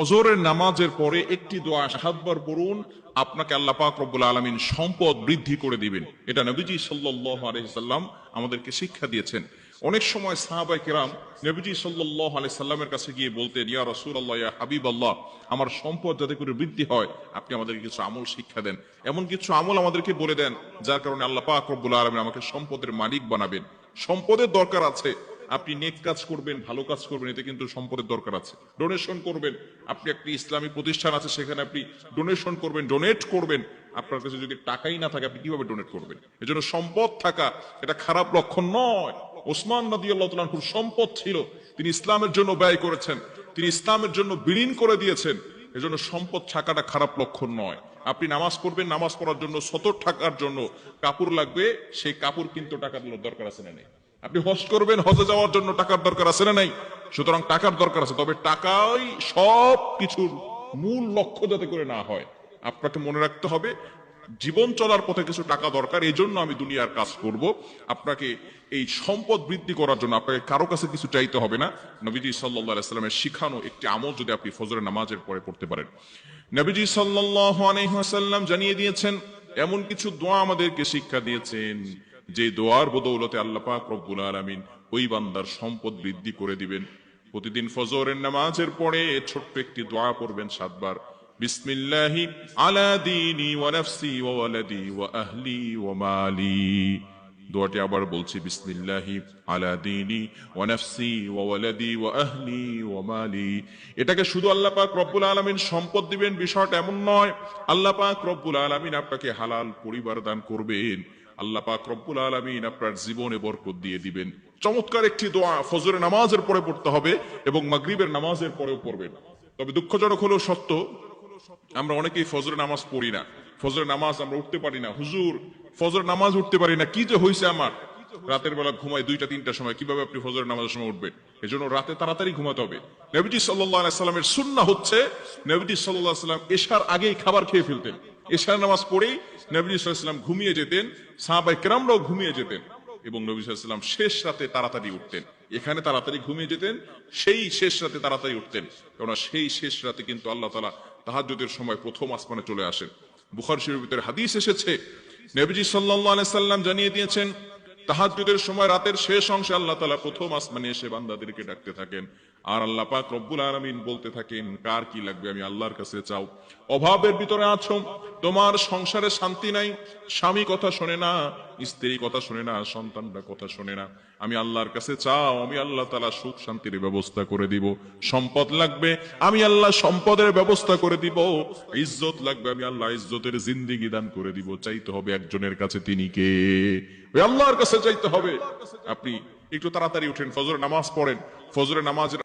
ফজরের নামাজের পরে একটি দোয়া সাতবার পড়ুন, আপনাকে আল্লাহ পাক রব্বুল আলমিন সম্পদ বৃদ্ধি করে দিবেন। এটা নবীজি সাল্লাহ আলহিসাল্লাম আমাদেরকে শিক্ষা দিয়েছেন। অনেক সময় সাহাবাই কেরাম নবীজি সাল্লাহ আলি সাল্লামের কাছে গিয়ে বলতেন, ইয়া রসুল আল্লাহ ইয়া হাবিব আল্লাহ আমার সম্পদ যাতে করে বৃদ্ধি হয়, আপনি আমাদেরকে কিছু আমল শিক্ষা দেন। এমন কিছু আমল আমাদেরকে বলে দেন, যার কারণে আল্লাহ পাক রব্বুল আলমিন আমাকে সম্পদের মালিক বানাবেন। সম্পদের দরকার আছে আপনি নেক কাজ করবেন, ভালো কাজ করবেন, এতে কিন্তু সম্পদের দরকার আছে। ডোনেশন করবেন, আপনি একটি ইসলামী প্রতিষ্ঠান আছে, সেখানে আপনি ডোনেশন করবেন ডোনেট করবেন। আপনার কাছে যদি টাকাই না থাকে, আপনি কীভাবে ডোনেট করবেন? এজন্য সম্পদ থাকা, এটা খারাপ লক্ষণ নয়। ওসমান নদী আল্লাহ খুব সম্পদ ছিল, তিনি ইসলামের জন্য ব্যয় করেছেন, তিনি ইসলামের জন্য বিলীন করে দিয়েছেন। এজন্য সম্পদ থাকাটা খারাপ লক্ষণ নয়। আপনি নামাজ পড়বেন, নামাজ পড়ার জন্য, সতর থাকার জন্য কাপড় লাগবে, সেই কাপড় কিন্তু টাকার দরকার আছে না নেই। আপনি হজ করবেন, হজে যাওয়ার জন্য টাকার দরকার আছে না নাই? সুতরাং টাকার দরকার আছে, তবে টাকাই সব কিছুর মূল লক্ষ্য যাতে করে না হয়। আপনাকে মনে রাখতে হবে, জীবন চলার পথে কিছু টাকা দরকার এই জন্য আমি দুনিয়ার কাজ করব। আপনাকে এই সম্পদ বৃদ্ধি করার জন্য আপনাকে কারও কাছে কিছু চাইতে হবে না। নবীজি সাল্লাহ সাল্লামের শিখানো একটি আমল যদি আপনি ফজরের নামাজের পরে পড়তে পারেন। নবীজি সাল্লাহ আলহাম জানিয়ে দিয়েছেন, এমন কিছু দোয়া আমাদেরকে শিক্ষা দিয়েছেন। যে দোয়ার বদৌলতে আল্লাপাক রব্বুল আলমিন ওই বান্দার সম্পদ বৃদ্ধি করে দিবেন। প্রতিদিন ফজরের নামাজের পরে ছোট্ট একটি দোয়া পড়বেন সাতবার। বিসমিল্লাহি আলা দীনি ওয়ালাদি ওয়া আহলি ওয়া মালি। দোয়াটি আবার বলছি, বিসমিল্লাহি আলা দীনি ওয়া নাফসি ওয়া ওয়ালাদি ওয়া আহলি ওয়া মালি। এটাকে শুধু আল্লাহ পাক রব্বুল আলামিন সম্পদ দিবেন, বিষয়টা এমন নয়। আল্লাহ পাক রব্বুল আলামিন আপনাকে হালাল পরিবার দান করবেন। আল্লাহ পাক রব্বুল আলমিন আপনার জীবনে বরকত দিয়ে দিবেন। চমৎকার একটি দোয়া ফজরের নামাজের পরে পড়তে হবে এবং মাগরিবের নামাজের পরেও পড়বেন। তবে দুঃখজনক হলেও সত্য, আমরা অনেকেই ফজরের নামাজ পড়ি না। ফজরের নামাজ আমরা উঠতে পারি না। হুজুর ফজরের নামাজ উঠতে পারি না, কি যে হয়েছে আমার? রাতের বেলা ঘুমায় দুইটা, তিনটার সময়, কীভাবে আপনি ফজরের নামাজের সময় উঠবেন? এজন্য রাতে তাড়াতাড়ি ঘুমাতে হবে। নবীজি সাল্লাহ সাল্লামের সুন্না হচ্ছে, নবীজি সাল্লাহ সাল্লাম এশার আগেই খাবার খেয়ে ফেলতেন। এশার নামাজ পড়েই নবী সাল্লাম ঘুমিয়ে যেতেন সাহাবাই কেরামরাও ঘুমিয়ে যেতেন এবং নবী সাল্লাম শেষ রাতে তাড়াতাড়ি উঠতেন। এখানে তাড়াতাড়ি ঘুমিয়ে যেতেন, সেই শেষ রাতে তাড়াতাড়ি উঠতেন। কেননা সেই শেষ রাতে কিন্তু আল্লাহ তালা তাহাজ্জুদের সময় প্রথম আসমানে চলে আসেন। বুখার শরীফের হাদিস এসেছে নবীজি সাল্লাহ সাল্লাম জানিয়ে দিয়েছেন তাহাজুদের সময় রাতের শেষ অংশে আল্লাহ তালা প্রথম আসমানে এসে বান্দাদেরকে ডাকতে থাকেন। আর আল্লাহ পাক রব্বুল আলমিন বলতে থাকেন, কার কি লাগবে আমি আল্লাহর কাছে চাও। অভাবের ভিতরে আছো, তোমার সংসারে শান্তি নাই, স্বামী কথা শোনে না, স্ত্রী কথা শোনে না, সন্তানরা কথা শোনে না। আমি আল্লাহর কাছে চাও, আমি আল্লাহ তালা সুখ শান্তির ব্যবস্থা করে দিব। সম্পদ লাগবে, আমি আল্লাহ সম্পদের ব্যবস্থা করে দিব। ইজ্জত লাগবে, আমি আল্লাহ ইজ্জতের জিন্দিগি দান করে দিব। চাইতে হবে একজনের কাছে তিনি কে? আল্লাহর কাছে চাইতে হবে। আপনি একটু তাড়াতাড়ি উঠেন ফজর নামাজ পড়েন। ফজরের নামাজের